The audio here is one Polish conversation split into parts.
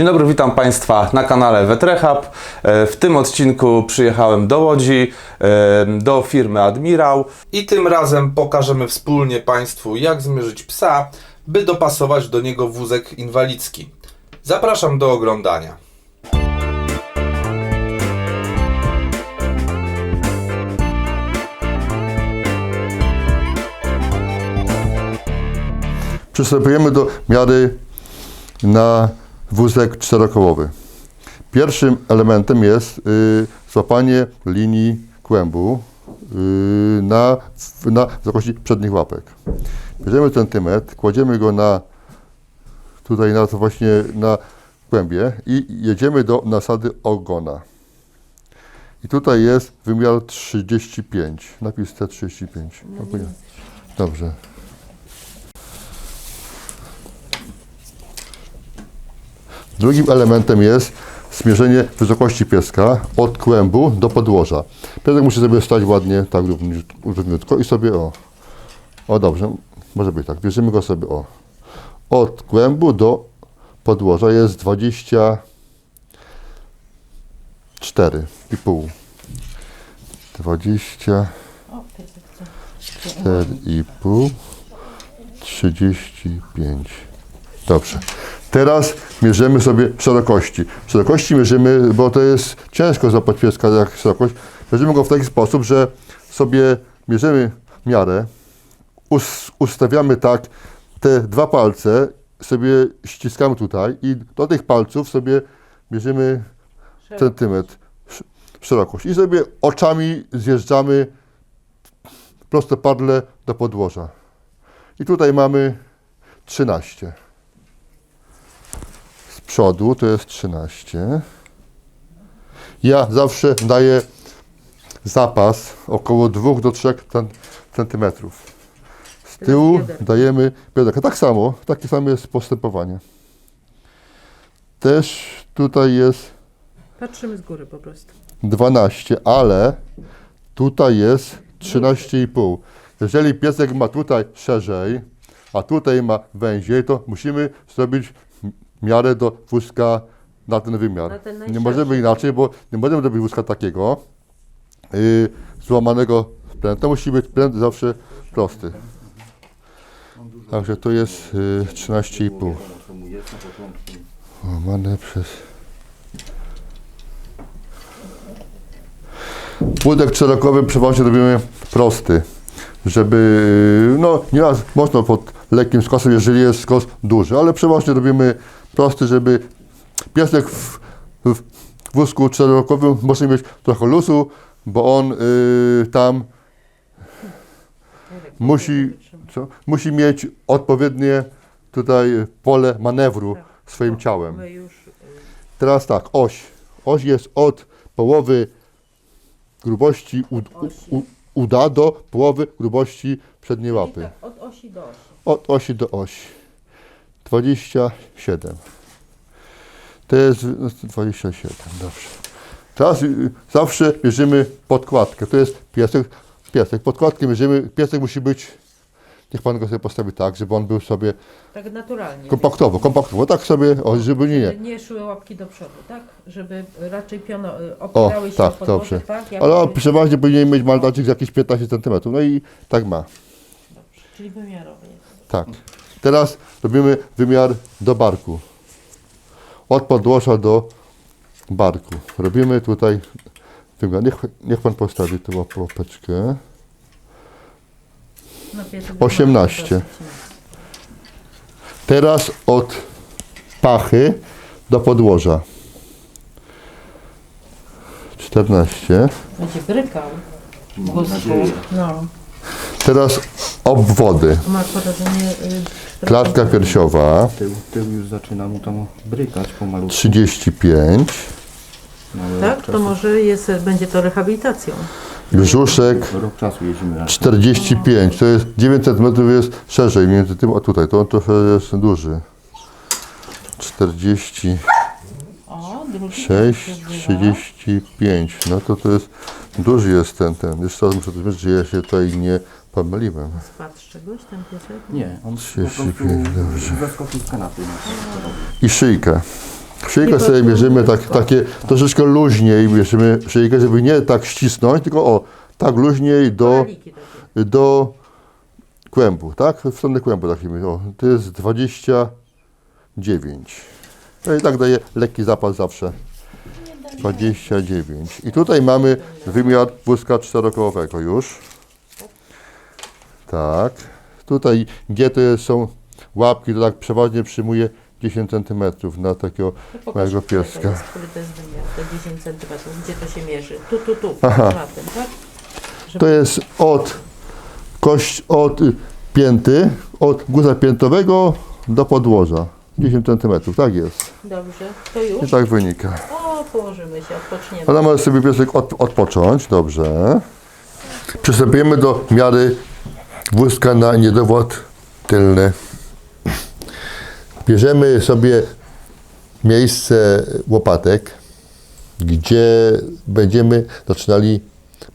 Dzień dobry, witam Państwa na kanale Wetrehub. E, W tym odcinku przyjechałem do Łodzi, e, do firmy Admirał i tym razem pokażemy wspólnie Państwu, jak zmierzyć psa, by dopasować do niego wózek inwalidzki. Zapraszam do oglądania. Przystępujemy do miary na wózek czterokołowy. Pierwszym elementem jest y, złapanie linii kłębu y, na, na wysokości przednich łapek. Bierzemy centymetr, kładziemy go na tutaj na to właśnie na kłębie i jedziemy do nasady ogona. I tutaj jest wymiar 35. Napis T35. Dziękuję. Dobrze. Drugim elementem jest zmierzenie wysokości pieska od kłębu do podłoża. Piesek musi sobie stać ładnie, tak równiut- równiutko i sobie o. O dobrze, może być tak. Bierzemy go sobie o. Od kłębu do podłoża jest 24 i pół. 24 i pół. 35. Dobrze. Teraz mierzymy sobie szerokości. Szerokości mierzymy, bo to jest ciężko złapać jak szerokość. Mierzymy go w taki sposób, że sobie mierzymy miarę, us, ustawiamy tak te dwa palce, sobie ściskamy tutaj i do tych palców sobie mierzymy centymetr sz- szerokość. I sobie oczami zjeżdżamy prostopadle do podłoża. I tutaj mamy 13. Przodu to jest 13. Ja zawsze daję zapas około 2 do 3 cen- centymetrów. Z tyłu dajemy bioderka. Tak samo, takie samo jest postępowanie. Też tutaj jest Patrzymy z góry po prostu. 12, ale tutaj jest 13,5. Jeżeli piesek ma tutaj szerzej, a tutaj ma węziej, to musimy zrobić miarę do wózka na ten wymiar. Na ten nie możemy inaczej, bo nie możemy robić wózka takiego yy, złamanego pręt. To musi być pręt zawsze prosty. Także to jest yy, 13,5. Łamane przez... Wódek szerokowy przeważnie robimy prosty, żeby, no nieraz można pod lekkim skosem, jeżeli jest skos duży, ale przeważnie robimy prosty, żeby piesek w, w wózku czterokowym może mieć trochę luzu, bo on y, tam musi, co, musi mieć odpowiednie tutaj pole manewru swoim ciałem. Y, Teraz tak, oś. Oś jest od połowy grubości ud, u, u, uda do połowy grubości przedniej łapy. tak, od osi do osi. Od osi do osi. 27. To jest no, 27, dobrze. Teraz y, zawsze mierzymy podkładkę. To jest piesek. Piesek. Podkładkę mierzymy. Piesek musi być, niech pan go sobie postawi tak, żeby on był sobie Tak naturalnie. kompaktowo, kompaktowo. Tak sobie, o, żeby nie, nie. Szły łapki do przodu, tak? Żeby raczej piono y, opierały się tak, o podłoże, dobrze. tak? Jak Ale przeważnie powinien mieć maltaczyk z jakieś 15 cm. No i tak ma. Dobrze, czyli wymiarowy jest. Tak. Teraz robimy wymiar do barku. Od podłoża do barku. Robimy tutaj wymiar. Niech, niech pan postawi łap- łapeczkę. No, piesek 18. dosyć, Teraz od pachy do podłoża. 14. Będzie brykał. No. Teraz obwody. Ma porażenie... Y, Klatka piersiowa Tył, tył już zaczyna mu tam brykać pomalutku. 35. Mały tak? To może jest, będzie to rehabilitacją. Brzuszek Rok czasu jeździmy raz. 45, to jest 9 cm jest szerzej między tym a tutaj, to on trochę jest duży. 46, O, drugi też się odbywa. 35, no to to jest, duży jest ten, ten. Jeszcze raz muszę powiedzieć, że ja się tutaj nie pomyliłem. Spadł z czegoś ten piesek? Nie, on po 35, prostu dobrze. zeskoczył z kanapy. I szyjkę. Szyjkę sobie bierzemy tak, takie troszeczkę luźniej, bierzemy szyjkę, żeby nie tak ścisnąć, tylko o, tak luźniej do, takie. do kłębu, tak? W stronę kłębu takim, o, to jest 29. No i tak daje lekki zapas zawsze. 29. I tutaj mamy wymiar wózka czterokołowego już. Tak. Tutaj gdzie to są łapki, to tak przeważnie przyjmuje 10 cm na takiego No małego który to pieska. jest, Który to jest wymiar, te 10 cm, gdzie to się mierzy? Tu, tu, tu, Aha. tym, tak? To jest od kość, od pięty, od guza piętowego do podłoża. 10 cm, tak jest. Dobrze, to I już? tak wynika. O, położymy się, odpoczniemy. Ale może sobie piesek od, odpocząć, dobrze. Przystępujemy do miary wózka na niedowład tylny. Bierzemy sobie miejsce łopatek, gdzie będziemy zaczynali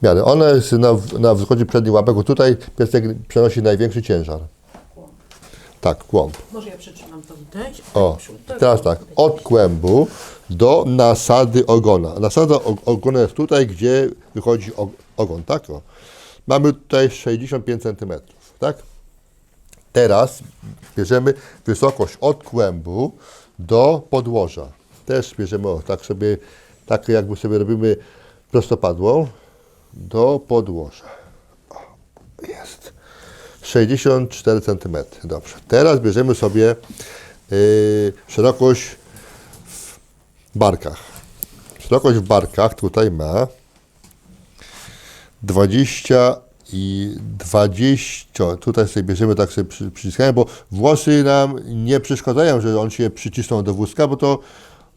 miarę. Ona jest na, na wschodzie przedniej łapek, bo tutaj piesek przenosi największy ciężar. Tak, kłąb. Może ja przytrzymam to widać? O, teraz tak, od kłębu do nasady ogona. Nasada og- ogona jest tutaj, gdzie wychodzi og- ogon, tak? O. Mamy tutaj 65 cm, tak? Teraz bierzemy wysokość od kłębu do podłoża. Też bierzemy, o, tak sobie, tak jakby sobie robimy prostopadłą, do podłoża. O, jest. 64 cm. Dobrze. Teraz bierzemy sobie yy, szerokość w barkach. Szerokość w barkach tutaj ma 20 i 20. Tutaj sobie bierzemy, tak sobie przy, przyciskamy, bo włosy nam nie przeszkadzają, że on się przycisną do wózka, bo to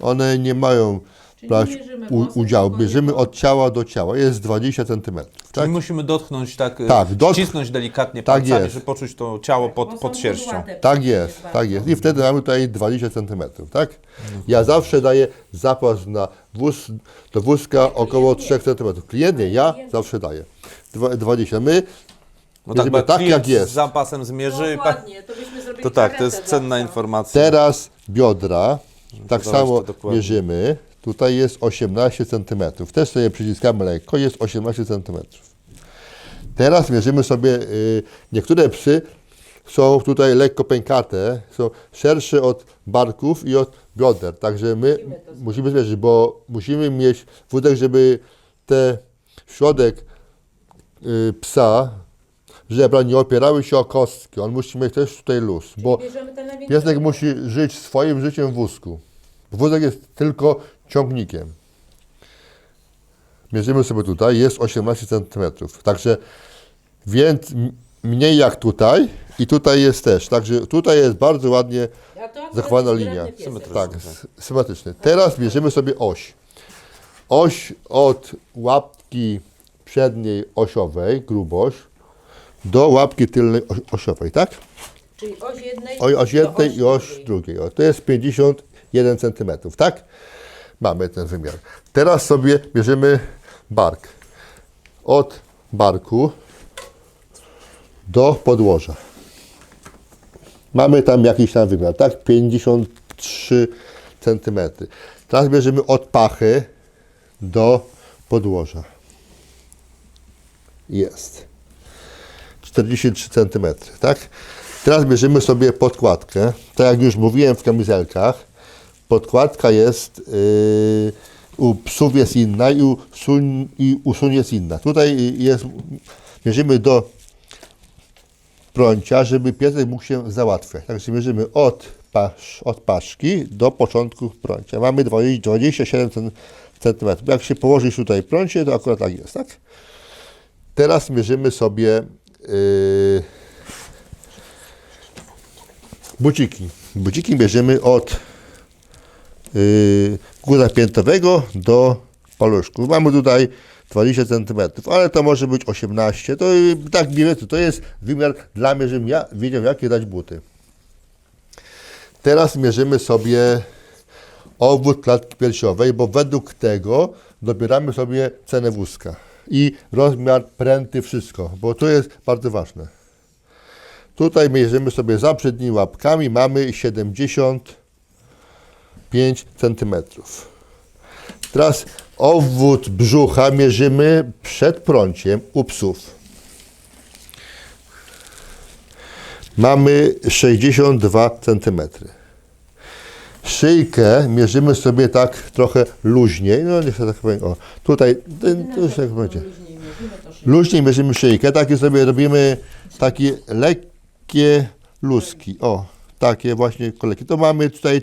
one nie mają Czyli brać mierzymy u, włosy, udziału. tylko nie Bierzemy od ciała do ciała. Jest 20 cm. Czyli Tak? musimy dotknąć tak, Tak, tak dot- ścisnąć delikatnie tak palcami, jest. żeby poczuć to ciało pod, Bo pod są sierścią. kudłate Tak przecież jest, bardzo. tak jest. I wtedy mamy tutaj 20 cm, tak? Ja zawsze daję zapas na wóz, do wózka około 3 cm. Klient nie, ja zawsze daję. Dwa- 20. My No tak, bo tak, klient jak jest. z zapasem zmierzy. pa- Dokładnie, to byśmy zrobili To tak, to jest cenna zawsze. informacja. teraz biodra, tak Dodałeś samo dokładnie. mierzymy. Tutaj jest 18 cm. Też sobie przyciskamy lekko, jest 18 cm. Teraz mierzymy sobie, y, niektóre psy są tutaj lekko pękate, są szersze od barków i od bioder. Także my musimy zmierzyć, bo musimy mieć wódek, żeby te środek y, psa, żebra nie opierały się o kostki. On musi mieć też tutaj luz, bo piesek musi żyć swoim życiem w wózku. Wózek jest tylko ciągnikiem. Mierzymy sobie tutaj, jest 18 cm. Także więc mniej jak tutaj i tutaj jest też. Także tutaj jest bardzo ładnie zachowana linia. Tak, symetryczny. Teraz bierzemy sobie oś. Oś od łapki przedniej osiowej, grubość, do łapki tylnej oś- osiowej, tak? Czyli oś jednej, oś jednej i oś drugiej. drugiej. O, to jest 51 cm, tak? Mamy ten wymiar. Teraz sobie bierzemy bark. Od barku do podłoża. Mamy tam jakiś tam wymiar, tak? 53 cm. Teraz bierzemy od pachy do podłoża. Jest. 43 cm, tak? Teraz bierzemy sobie podkładkę. Tak jak już mówiłem w kamizelkach, podkładka jest yy, u psów jest inna i u, suń, i u suń jest inna. Tutaj jest, mierzymy do prącia, żeby piesek mógł się załatwiać. Także mierzymy od, pasz, od paszki do początku prącia. Mamy 20, 27 cm. Jak się położysz tutaj prącie, to akurat tak jest, tak? Teraz mierzymy sobie yy, buciki. Buciki bierzemy od góra piętowego do paluszku. Mamy tutaj 20 cm, ale to może być 18. To tak mniej to jest wymiar dla mnie, żebym ja wiedział jakie dać buty. Teraz mierzymy sobie obwód klatki piersiowej, bo według tego dobieramy sobie cenę wózka i rozmiar pręty, wszystko, bo to jest bardzo ważne. Tutaj mierzymy sobie za przednimi łapkami, mamy 70 5 cm. Teraz obwód brzucha mierzymy przed prąciem u psów. Mamy 62 cm. Szyjkę mierzymy sobie tak trochę luźniej. No niech tak powiem. O, tutaj, to tak będzie. Luźniej mierzymy szyjkę, takie sobie robimy takie lekkie luski. O, takie właśnie koleki. To mamy tutaj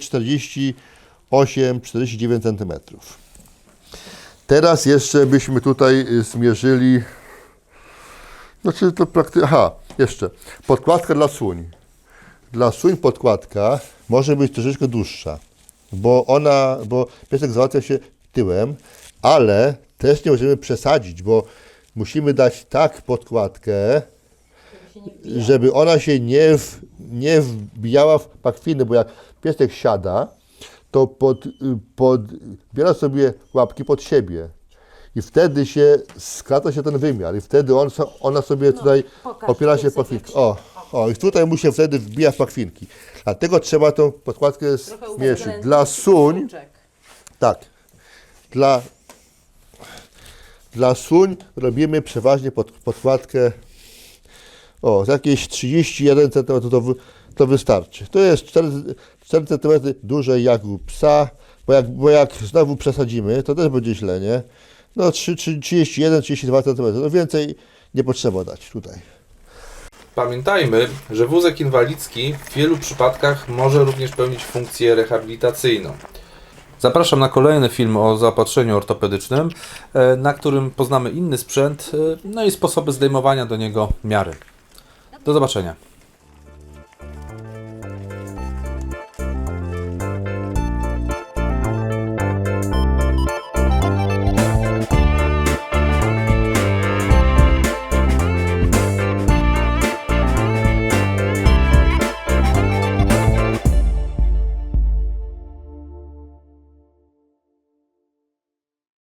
48-49 cm. Teraz jeszcze byśmy tutaj y, zmierzyli. Znaczy to praktycznie. Aha, jeszcze. Podkładka dla słoń. Dla słoń podkładka może być troszeczkę dłuższa, bo ona, bo piesek załatwia się tyłem, ale też nie możemy przesadzić, bo musimy dać tak podkładkę, żeby ona się nie, w, nie wbijała w pakwiny, bo jak piesek siada, to pod, podbiera sobie łapki pod siebie. I wtedy się skraca się ten wymiar i wtedy on, ona sobie tutaj pokaż, opiera się pakwinki. O, o, i tutaj mu się wtedy wbija w pakwinki. Dlatego trzeba tą podkładkę zmierzyć. Dla suń, tak, dla, dla suń robimy przeważnie pod, podkładkę o, z jakieś 31 cm to, wy- to wystarczy. To jest 4, 4 cm dłużej jak u psa, bo jak, bo jak znowu przesadzimy, to też będzie źle, nie? No 3, 3, 31, 32 cm, no więcej nie potrzeba dać tutaj. Pamiętajmy, że wózek inwalidzki w wielu przypadkach może również pełnić funkcję rehabilitacyjną. Zapraszam na kolejny film o zaopatrzeniu ortopedycznym, e, na którym poznamy inny sprzęt, e, no i sposoby zdejmowania do niego miary. Do zobaczenia.